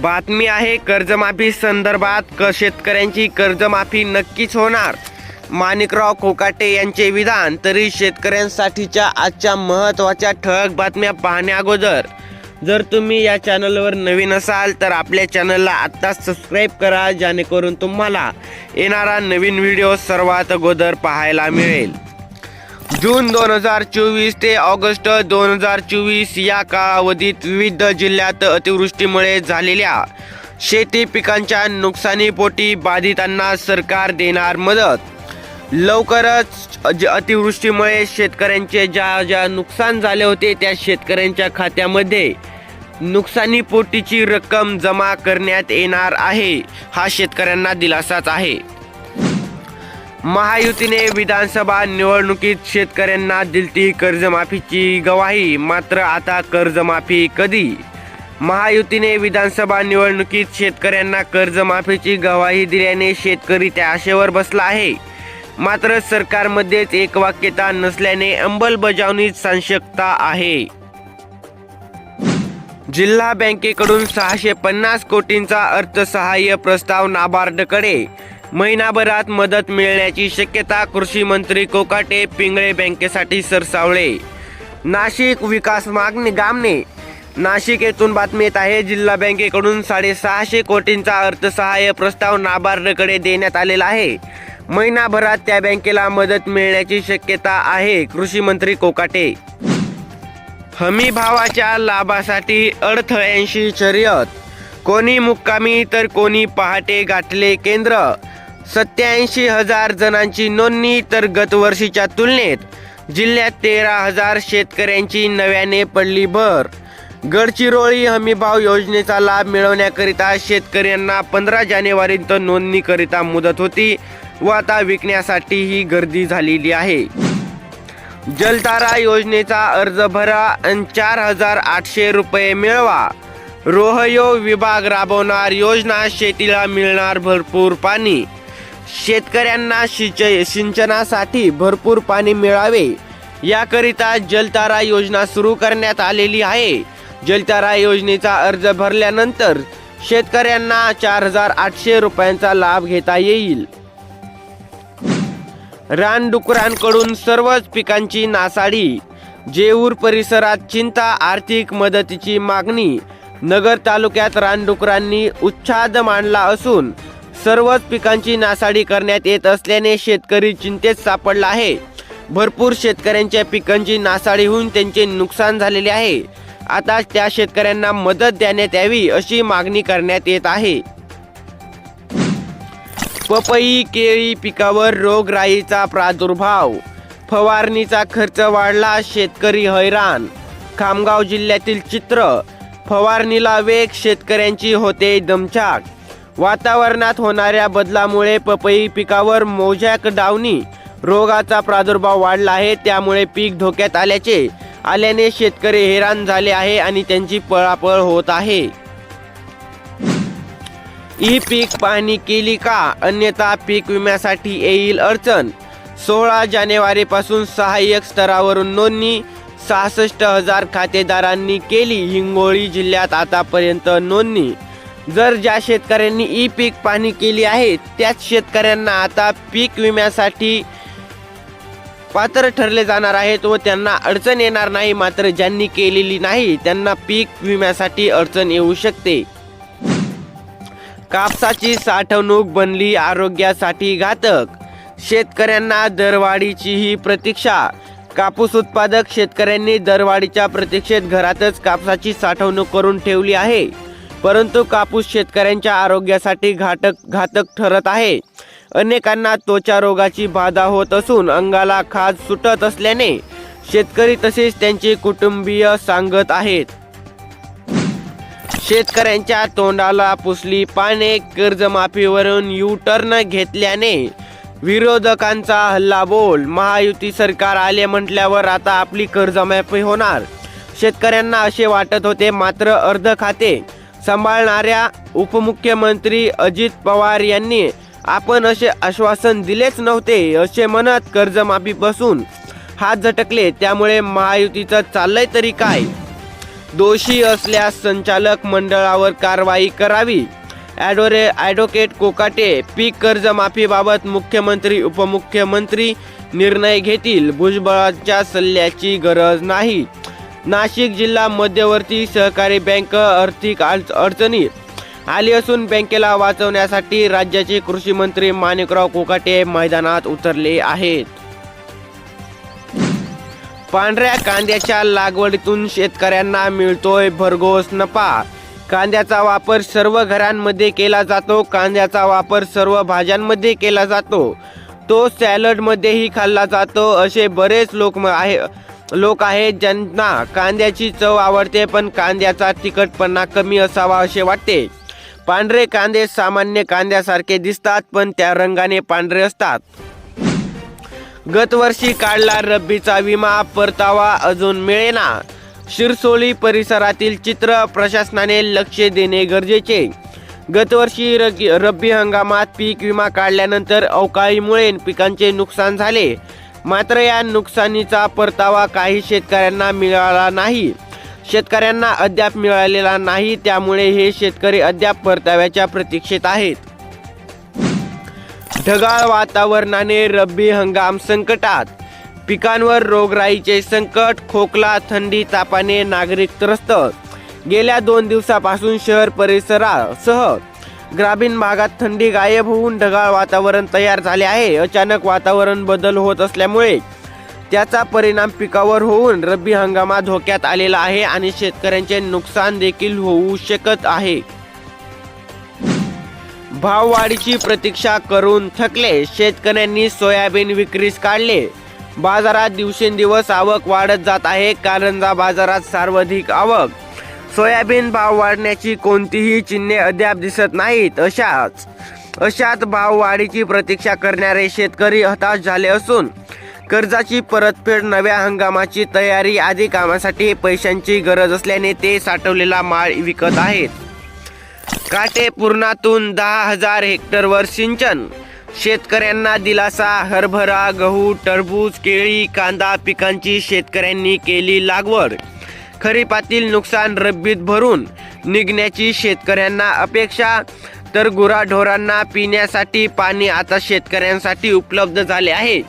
बातमी आहे कर्जमाफी संदर्भात क शेतकऱ्यांची कर्जमाफी नक्कीच होणार. माणिकराव कोकाटे यांचे विधान तरी शेतकऱ्यांसाठीच्या आजच्या महत्त्वाच्या ठळक बातम्या पाहण्याअगोदर जर तुम्ही या चॅनलवर नवीन असाल तर आपल्या चॅनलला आत्ताच सबस्क्राईब करा जेणेकरून तुम्हाला येणारा नवीन व्हिडिओ सर्वात अगोदर पाहायला मिळेल. जून दोन हजार चोवीस ते ऑगस्ट दोन हजार चोवीस या कालावधीत विविध जिल्ह्यात अतिवृष्टीमुळे झालेल्या शेती पिकांच्या नुकसानीपोटी बाधितांना सरकार देणार मदत. लवकरच अज- अतिवृष्टीमुळे शेतकऱ्यांचे ज्या ज्या नुकसान झाले होते त्या शेतकऱ्यांच्या खात्यामध्ये नुकसानीपोटीची रक्कम जमा करण्यात येणार आहे हा शेतकऱ्यांना दिलासाच आहे. महायुतीने विधानसभा निवडणुकीत शेतकऱ्यांना दिलती कर्जमाफीची गवाही. मात्र आता कर्जमाफी कधी? महायुतीने विधानसभा निवडणुकीत शेतकऱ्यांना कर्जमाफीची गवाही दिल्याने शेतकरी त्या आशेवर बसला आहे. मात्र सरकारमध्येच एकवाक्यता नसल्याने अंमलबजावणीत संशक्ता आहे. जिल्हा बँकेकडून सहाशे पन्नास कोटींचा अर्थसहाय्य प्रस्ताव नाबार्डकडे. महिनाभरात मदत मिळण्याची शक्यता कृषी मंत्री कोकाटे पिंगळे बँकेसाठी सरसावळे. नाशिक विकास मागणी गामने नाशिक येथून बातमी येत आहे जिल्हा बँकेकडून साडेसहाशे कोटींचा अर्थसहाय्य प्रस्ताव नाबार्डकडे देण्यात आलेला आहे. महिनाभरात त्या बँकेला मदत मिळण्याची शक्यता आहे कृषी मंत्री कोकाटे. हमी भावाच्या लाभासाठी अडथळ्यांशी शर्यत. कोणी मुक्कामी तर कोणी पहाटे गाठले केंद्र. सत्याऐंशी हजार जणांची नोंदणी तर गतवर्षीच्या तुलनेत जिल्ह्यात तेरा हजार शेतकऱ्यांची नव्याने पडली भर. गडचिरोळी हमीभाव योजनेचा लाभ मिळवण्याकरिता शेतकऱ्यांना पंधरा जानेवारीत नोंदणीकरिता मुदत होती व आता विकण्यासाठी ही गर्दी झालेली आहे. जलतारा योजनेचा अर्ज भरा आणि चार हजार आठशे रुपये मिळवा. रोहयो विभाग राबवणार योजना शेतीला मिळणार भरपूर पाणी. शेतकऱ्यांना सिंच सिंचनासाठी भरपूर पाणी मिळावे. याकरिता जलतारा योजना सुरू करण्यात आलेली आहे. जलतारा योजनेचा अर्ज भरल्यानंतर शेतकऱ्यांना चार हजार आठशे रुपयांचा लाभ घेता येईल. रानडुकरांकडून सर्वच पिकांची नासाडी. जेऊर परिसरात चिंता आर्थिक मदतीची मागणी. नगर तालुक्यात रानडुकरांनी उच्छाद मांडला असून सर्वच पिकांची नासाडी करण्यात येत असल्याने शेतकरी चिंतेत सापडला आहे. भरपूर शेतकऱ्यांच्या पिकांची नासाडी होऊन त्यांचे नुकसान झालेले आहे. आता त्या शेतकऱ्यांना मदत देण्यात यावी अशी मागणी करण्यात येत आहे. पपई केळी पिकावर रोगराईचा प्रादुर्भाव. फवारणीचा खर्च वाढला शेतकरी हैराण. खामगाव जिल्ह्यातील चित्र. फवारणीला वेग शेतकऱ्यांची होते दमछाक. वातावरणात होणाऱ्या बदलामुळे पपई पिकावर मोजॅक डावणी. रोगाचा प्रादुर्भाव वाढला आहे त्यामुळे पीक धोक्यात आल्याचे आल्याने शेतकरी हैराण झाले आहे आणि त्यांची पळापळ होत आहे. ई पीक पाहणी केली का? अन्यथा पीक विम्यासाठी येईल अडचण. सोळा जानेवारीपासून सहाय्यक स्तरावरून नोंदणी. सहासष्ट हजार खातेदारांनी केली हिंगोळी जिल्ह्यात आतापर्यंत नोंदणी. जर ज्या शेतकऱ्यांनी ई पीक पाहणी केली आहे त्याच शेतकऱ्यांना आता पीक विम्यासाठी पात्र ठरले जाणार आहेत व त्यांना अडचण येणार नाही मात्र ज्यांनी केलेली नाही त्यांना पीक विम्यासाठी अडचण येऊ शकते. कापसाची साठवणूक बनली आरोग्यासाठी घातक. शेतकऱ्यांना दरवाढीची ही प्रतीक्षा. कापूस उत्पादक शेतकऱ्यांनी दरवाढीच्या प्रतीक्षेत घरातच कापसाची साठवणूक करून ठेवली आहे. परंतु कापूस शेतकऱ्यांच्या आरोग्यासाठी घातक घातक ठरत आहे. अनेकांना त्वचा रोगाची बाधा होत असून अंगाला खाज सुटत असल्याने शेतकरी तसेच त्यांचे कुटुंबीय सांगत आहेत. शेतकऱ्यांच्या तोंडाला पुसली पाने कर्जमाफीवरून यू टर्न घेतल्याने विरोधकांचा हल्लाबोल महायुती सरकार आले म्हटल्यावर आता आपली कर्जमाफी होणार. शेतकऱ्यांना असे वाटत होते मात्र अर्ध खाते. सांभाळणाऱ्या उपमुख्यमंत्री अजित पवार यांनी आपण असे आश्वासन दिलेच नव्हते असे म्हणत कर्जमाफीपासून हात झटकले. त्यामुळे महायुतीचं चाललंय तरी काय? दोषी असल्यास संचालक मंडळावर कारवाई करावी. ॲडोरे ॲडव्होकेट कोकाटे पीक कर्जमाफीबाबत मुख्यमंत्री उपमुख्यमंत्री निर्णय घेतील. भुजबळाच्या सल्ल्याची गरज नाही. नाशिक जिल्हा मध्यवर्ती सहकारी बँक आर्थिक अडचणी आली असून बँकेला वाचवण्यासाठी राज्याचे कृषी मंत्री माणिकराव कोकाटे मैदानात उतरले आहेत. पांढऱ्या कांद्याच्या लागवडीतून शेतकऱ्यांना मिळतोय भरघोस नफा. कांद्याचा वापर सर्व घरांमध्ये केला जातो कांद्याचा वापर सर्व भाज्यांमध्ये केला जातो. तो सॅलडमध्येही खाल्ला जातो असे बरेच लोक आहे लोक आहेत ज्यांना कांद्याची चव आवडते पण कांद्याचा तिखटपणा कमी असावा असे वाटते. पांढरे कांदे सामान्य कांद्यासारखे दिसतात पण त्या रंगाने पांढरे असतात. गतवर्षी काढला रब्बीचा विमा परतावा अजून मिळेना. शिरसोली परिसरातील चित्र प्रशासनाने लक्ष देणे गरजेचे. गतवर्षी रब्बी हंगामात पीक विमा काढल्यानंतर अवकाळीमुळे पिकांचे नुकसान झाले. मात्र या नुकसानीचा परतावा काही शेतकऱ्यांना मिळाला नाही. शेतकऱ्यांना अद्याप मिळालेला नाही त्यामुळे हे शेतकरी अद्याप परताव्याच्या प्रतीक्षेत आहेत. ढगाळ वातावरणाने रब्बी हंगाम संकटात. पिकांवर रोगराईचे संकट खोकला थंडी तापाने नागरिक त्रस्त. गेल्या दोन दिवसापासून शहर परिसरासह ग्रामीण भागात थंडी गायब होऊन ढगाळ वातावरण तयार झाले आहे. अचानक वातावरण बदल होत असल्यामुळे त्याचा परिणाम पिकावर होऊन रब्बी हंगामात धोक्यात आलेला आहे आणि शेतकऱ्यांचे नुकसान देखील होऊ शकत आहे. भाववाढीची प्रतीक्षा करून थकले. शेतकऱ्यांनी सोयाबीन विक्रीस काढले. बाजारात दिवसेंदिवस आवक वाढत जात आहे. कारंजा बाजारात सर्वाधिक आवक सोयाबीन भाव वाढण्याची कोणतीही चिन्हे अद्याप दिसत नाहीत अशाच. अशात भाववाढीची प्रतीक्षा करणारे शेतकरी हताश झाले असून कर्जाची परतफेड नव्या हंगामाची तयारी आदी कामासाठी पैशांची गरज असल्याने ते साठवलेला माळ विकत आहेत. काटेपूर्णातून दहा हजार हेक्टरवर सिंचन. शेतकऱ्यांना दिलासा हरभरा गहू टरबूज केळी कांदा पिकांची शेतकऱ्यांनी केली लागवड. खरीपातील नुकसान रब्बीत भरून निघण्याची शेतकऱ्यांना अपेक्षा. तर गुराढोरांना पिण्यासाठी पाणी आता शेतकऱ्यांसाठी उपलब्ध झाले आहे.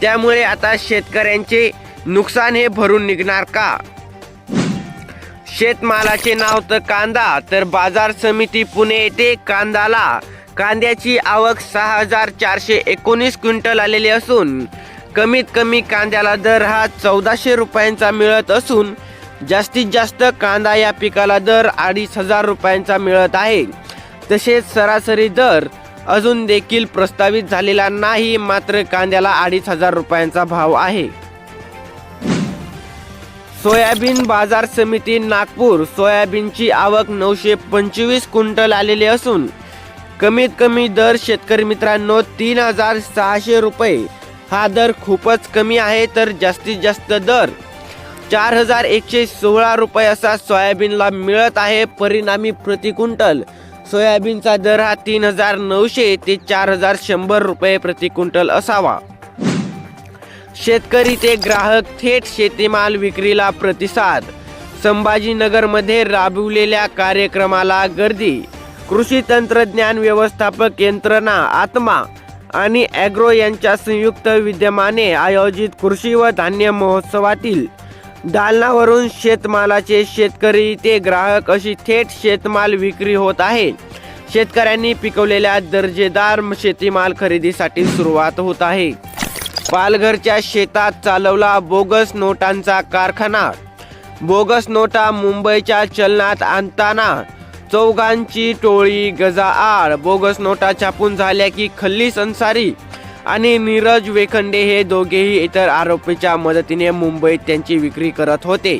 त्यामुळे आता शेतकऱ्यांचे नुकसान हे भरून निघणार का? शेतमालाचे नाव तर कांदा तर बाजार समिती पुणे येथे कांदाला. कांद्याची आवक सहा हजार चारशे एकोणीस क्विंटल आलेली असून कमीत कमी कांद्याला दर हा चौदाशे रुपयांचा मिळत असून जास्तीत जास्त कांदा या पिकाला दर अडीच हजार रुपयांचा मिळत आहे. तसेच सरासरी दर अजून देखील प्रस्तावित झालेला नाही मात्र कांद्याला अडीच हजार रुपयांचा भाव आहे. सोयाबीन बाजार समिती नागपूर सोयाबीनची आवक नऊशे पंचवीस क्विंटल आलेली असून कमीत कमी दर शेतकरी मित्रांनो तीन हजार सहाशे रुपये. हा दर खूपच कमी आहे तर जास्तीत जास्त दर चार हजार एकशे सोळा रुपये असा सोयाबीनला मिळत आहे परिणामी प्रति क्विंटल. सोयाबीनचा दर हा तीन हजार नऊशे ते चार हजार शंभर रुपये प्रति क्विंटल असावा. शेतकरी ते ग्राहक थेट शेतीमाल विक्रीला प्रतिसाद. संभाजीनगरमध्ये राबविलेल्या कार्यक्रमाला गर्दी. कृषी तंत्रज्ञान व्यवस्थापक यंत्रणा आत्मा आणि ॲग्रो यांच्या संयुक्त विद्यमाने आयोजित कृषी व धान्य महोत्सवातील दालनावरून शेतमालाचे शेतकरी ते ग्राहक अशी थेट शेतमाल विक्री होत आहे. शेतकऱ्यांनी पिकवलेल्या दर्जेदार शेतीमाल खरेदीसाठी सुरुवात होत आहे. पालघरच्या शेतात चालवला बोगस नोटांचा कारखाना. बोगस नोटा मुंबईच्या चलनात आणताना चौघांची टोळी गजाआड. बोगस नोटा छापून झाल्या की खल्ली संसारी आणि नीरज वेखंडे हे दोघेही इतर आरोपीच्या मदतीने मुंबईत त्यांची विक्री करत होते.